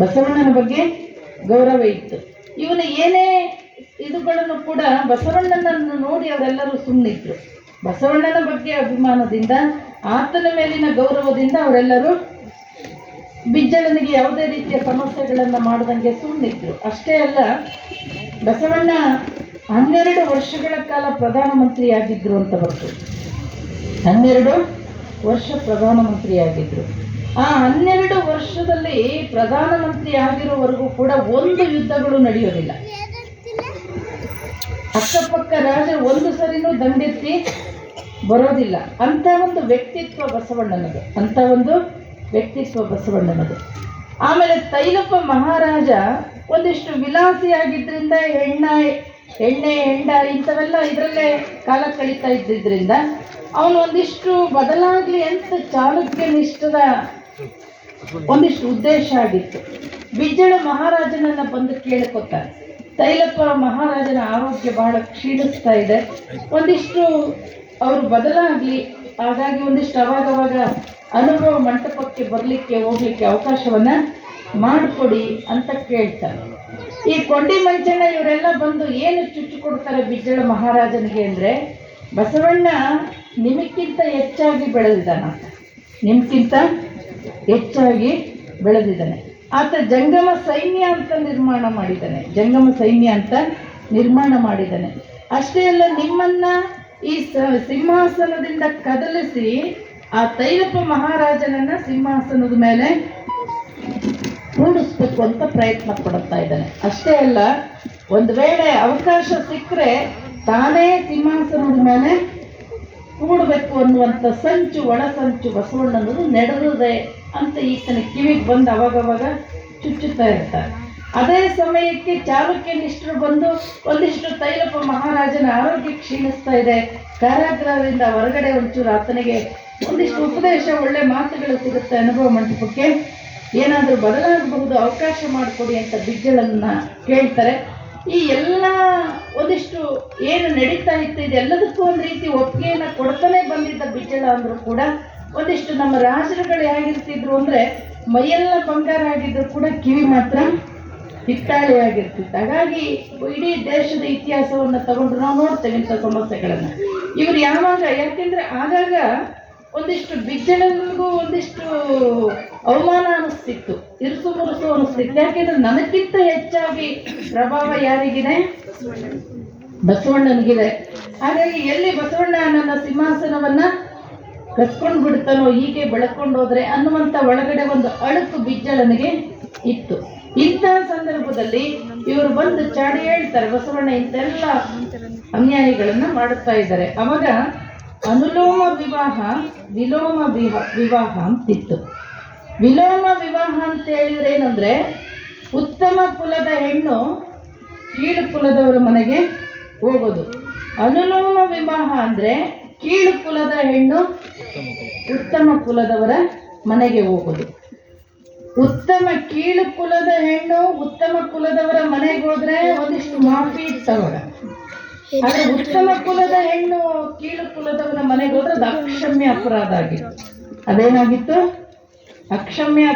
ಬಸವಣ್ಣನ ಬಗ್ಗೆ ಗೌರವ ಇತ್ತು. ಇವನ ಏನೇ ಇದುಗಳನ್ನು ಕೂಡ ಬಸವಣ್ಣನನ್ನು ನೋಡಿ ಅವರೆಲ್ಲರೂ ಸುಮ್ಮನಿದ್ರು ಬಸವಣ್ಣನ ಬಗ್ಗೆ ಅಭಿಮಾನದಿಂದ, ಆತನ ಮೇಲಿನ ಗೌರವದಿಂದ ಅವರೆಲ್ಲರೂ ಬಿಜ್ಜಳನಿಗೆ ಯಾವುದೇ ರೀತಿಯ ಸಮಸ್ಯೆಗಳನ್ನು ಮಾಡದಂಗೆ ಸುಮ್ಮನಿದ್ರು ಅಷ್ಟೇ ಅಲ್ಲ, ಬಸವಣ್ಣ ಹನ್ನೆರಡು ವರ್ಷಗಳ ಕಾಲ ಪ್ರಧಾನಮಂತ್ರಿಯಾಗಿದ್ದರು ಅಂತ ಬರ್ತದೆ ಹನ್ನೆರಡು ವರ್ಷ ಪ್ರಧಾನಮಂತ್ರಿಯಾಗಿದ್ರು. ಆ ಹನ್ನೆರಡು ವರ್ಷದಲ್ಲಿ ಪ್ರಧಾನಮಂತ್ರಿ ಆಗಿರೋವರೆಗೂ ಕೂಡ ಒಂದು ಯುದ್ಧಗಳು ನಡೆಯೋದಿಲ್ಲ. ಅಕ್ಕಪಕ್ಕ ರಾಜ ಒಂದು ಸರಿನೂ ದಂಡೆತ್ತಿ ಬರೋದಿಲ್ಲ. ಅಂತ ಒಂದು ವ್ಯಕ್ತಿತ್ವ ಬಸವಣ್ಣನದು. ಅಂತ ಒಂದು ವ್ಯಕ್ತಿತ್ವ ಬಸವಣ್ಣನದು. ಆಮೇಲೆ ತೈಲಪ್ಪ ಮಹಾರಾಜ ಒಂದಿಷ್ಟು ವಿಲಾಸಿಯಾಗಿದ್ದರಿಂದ ಹೆಣ್ಣ ಎಣ್ಣೆ, ಹೆಂಡ ಇಂಥವೆಲ್ಲ ಇದರಲ್ಲೇ ಕಾಲ ಕಳೀತಾ ಇದ್ದಿದ್ದರಿಂದ ಅವನು ಒಂದಿಷ್ಟು ಬದಲಾಗಲಿ ಅಂತ ಚಾಲುಕ್ಯ ನಿಷ್ಠದ ಒಂದಿಷ್ಟು ಉದ್ದೇಶ ಆಗಿತ್ತು. ಬಿಜ್ಜಳ ಮಹಾರಾಜನನ್ನ ಬಂದು ಕೇಳ್ಕೊತಾರೆ. ತೈಲಪ್ಪ ಮಹಾರಾಜನ ಆರೋಗ್ಯ ಬಹಳ ಕ್ಷೀಣಿಸ್ತಾ ಇದೆ. ಒಂದಿಷ್ಟು ಅವರು ಬದಲಾಗಲಿ, ಹಾಗಾಗಿ ಒಂದಿಷ್ಟು ಅವಾಗವಾಗ ಅನುಭವ ಮಂಟಪಕ್ಕೆ ಬರಲಿಕ್ಕೆ, ಹೋಗ್ಲಿಕ್ಕೆ ಅವಕಾಶವನ್ನ ಮಾಡಿಕೊಡಿ ಅಂತ ಕೇಳ್ತಾರೆ. ಈ ಕೊಂಡಿ ಮಂಚಣ್ಣ ಇವರೆಲ್ಲ ಬಂದು ಏನು ಚುಚ್ಚು ಕೊಡ್ತಾರೆ ಬಿಜ್ಜಳ ಮಹಾರಾಜನಿಗೆ ಅಂದರೆ, ಬಸವಣ್ಣ ನಿಮಗಿಂತ ಹೆಚ್ಚಾಗಿ ಬೆಳೆದಿದ್ದಾನ ನಿಮ್ಗಿಂತ ಹೆಚ್ಚಾಗಿ ಬೆಳೆದಿದ್ದಾನೆ. ಆತ ಜಂಗಮ ಸೈನ್ಯ ಅಂತ ನಿರ್ಮಾಣ ಮಾಡಿದ್ದಾನೆ. ಜಂಗಮ ಸೈನ್ಯ ಅಂತ ನಿರ್ಮಾಣ ಮಾಡಿದ್ದಾನೆ. ಅಷ್ಟೇ ಅಲ್ಲ, ನಿಮ್ಮನ್ನ ಈ ಸಿಂಹಾಸನದಿಂದ ಕದಲಿಸಿ ಆ ತೈಲಪ್ಪ ಮಹಾರಾಜನನ್ನ ಸಿಂಹಾಸನದ ಮೇಲೆ ಕೂಡಿಸ್ಬೇಕು ಅಂತ ಪ್ರಯತ್ನ ಪಡುತ್ತಾ ಇದ್ದಾನೆ. ಅಷ್ಟೇ ಅಲ್ಲ, ಒಂದು ವೇಳೆ ಅವಕಾಶ ಸಿಕ್ಕರೆ ತಾನೇ ಸಿಂಹಾಸನದ ಮೇಲೆ ಅನ್ನುವಂಥ ಸಂಚು ಒಳ ಸಂಚು ಬಸವಣ್ಣನದು ನಡೆದಿದೆ ಅಂತ ಈತನ ಕಿವಿಗೆ ಬಂದು ಅವಾಗವಾಗ ಚುಚ್ಚುತ್ತಾ ಇರ್ತಾರೆ. ಅದೇ ಸಮಯಕ್ಕೆ ಚಾಲುಕ್ಯ ನಿಷ್ಠರು ಬಂದು ಒಂದಿಷ್ಟು ತೈಲಪ್ಪ ಮಹಾರಾಜನ ಆರೋಗ್ಯ ಕ್ಷೀಣಿಸ್ತಾ ಇದೆ. ಕಾರಾಗೃಹದಿಂದ ಹೊರಗಡೆ ಒಂಚೂರು ಆತನಿಗೆ ಒಂದಿಷ್ಟು ಉಪದೇಶ, ಒಳ್ಳೆ ಮಾತುಗಳು ಸಿಗುತ್ತೆ ಅನುಭವ ಮಂಟಪಕ್ಕೆ. ಏನಾದರೂ ಬದಲಾಗಬಹುದು, ಅವಕಾಶ ಮಾಡಿಕೊಡಿ ಅಂತ ಬಿಜ್ಜಳನ್ನು ಕೇಳ್ತಾರೆ. ಈ ಎಲ್ಲ ಒಂದಿಷ್ಟು ಏನು ನಡೀತಾ ಇತ್ತು, ಇದೆಲ್ಲದಕ್ಕೂ ಒಂದು ರೀತಿ ಒಪ್ಪಿಗೆಯನ್ನು ಕೊಡ್ತಾನೆ ಬಂದಿದ್ದ ಬಿಜ್ಜಳ ಅಂದರೂ ಕೂಡ ಒಂದಿಷ್ಟು ನಮ್ಮ ರಾಜರುಗಳು ಹೇಗಿರ್ತಿದ್ರು ಅಂದರೆ ಮೈಯೆಲ್ಲ ಬಂಗಾರ ಆಗಿದ್ದರೂ ಕೂಡ ಕಿವಿ ಮಾತ್ರ ಹಿತ್ತಾಳೆ ಆಗಿರ್ತಿತ್ತು. ಹಾಗಾಗಿ ಇಡೀ ದೇಶದ ಇತಿಹಾಸವನ್ನು ತಗೊಂಡು ನಾವು ನೋಡ್ತೇವೆ ಇಂಥ ಸಮಸ್ಯೆಗಳನ್ನು. ಇವರು ಯಾವಾಗ, ಯಾಕೆಂದರೆ ಆಗಾಗ ಒಂದಿಷ್ಟು ಬಿಜ್ಜಳನಿಗೂ ಒಂದಿಷ್ಟು ಅವಮಾನ ಅನಿಸ್ತಿತ್ತು. ಇರುಸು ಮುರುಸು ಅನಿಸ್ತಿತ್ತು. ಯಾಕೆಂದ್ರೆ ನನಗಿಂತ ಹೆಚ್ಚಾಗಿ ಪ್ರಭಾವ ಯಾರಿಗಿದೆ? ಬಸವಣ್ಣನಿಗಿದೆ. ಹಾಗಾಗಿ ಎಲ್ಲಿ ಬಸವಣ್ಣ ನನ್ನ ಸಿಂಹಾಸನವನ್ನ ಕಸ್ಕೊಂಡು ಬಿಡ್ತಾನೋ, ಹೀಗೆ ಬೆಳಕೊಂಡು ಹೋದ್ರೆ ಅನ್ನುವಂಥ ಒಳಗಡೆ ಒಂದು ಅಳುಕು ಬಿಜ್ಜಳನಿಗೆ ಇತ್ತು. ಇಂತಹ ಸಂದರ್ಭದಲ್ಲಿ ಇವರು ಬಂದು ಚಾಡಿ ಹೇಳ್ತಾರೆ, ಬಸವಣ್ಣ ಇಂತೆಲ್ಲ ಅನ್ಯಾಯಗಳನ್ನ ಮಾಡುತ್ತಾ ಇದ್ದಾರೆ. ಅವಾಗ ಅನುಲೋಮ ವಿವಾಹ, ವಿಲೋಮ ವಿವಾಹ ವಿವಾಹ ಅಂತಿತ್ತು. ವಿಲೋಮ ವಿವಾಹ ಅಂತ ಹೇಳಿದ್ರೆ ಏನಂದ್ರೆ ಉತ್ತಮ ಕುಲದ ಹೆಣ್ಣು ಕೀಳು ಕುಲದವರ ಮನೆಗೆ ಹೋಗೋದು. ಅನುಲೋಮ ವಿವಾಹ ಅಂದ್ರೆ ಕೀಳು ಕುಲದ ಹೆಣ್ಣು ಉತ್ತಮ ಕುಲದವರ ಮನೆಗೆ ಹೋಗೋದು. ಉತ್ತಮ ಕೀಳು ಕುಲದ ಹೆಣ್ಣು ಉತ್ತಮ ಕುಲದವರ ಮನೆಗೆ ಹೋದ್ರೆ ಒಂದಿಷ್ಟು ಮಾಫಿ ತಗೋಣ ಆದ್ರೆ ಉತ್ತಮ ಕುಲದ ಹೆಣ್ಣು ಕೀಳು ಕುಲದವರ ಮನೆಗೆ ಹೋದ್ರೆ ದಾಕ್ಷಮ್ಯ ಅಪರಾಧ ಆಗಿತ್ತು. ಅದೇನಾಗಿತ್ತು? ಅಕ್ಷಮ್ಯ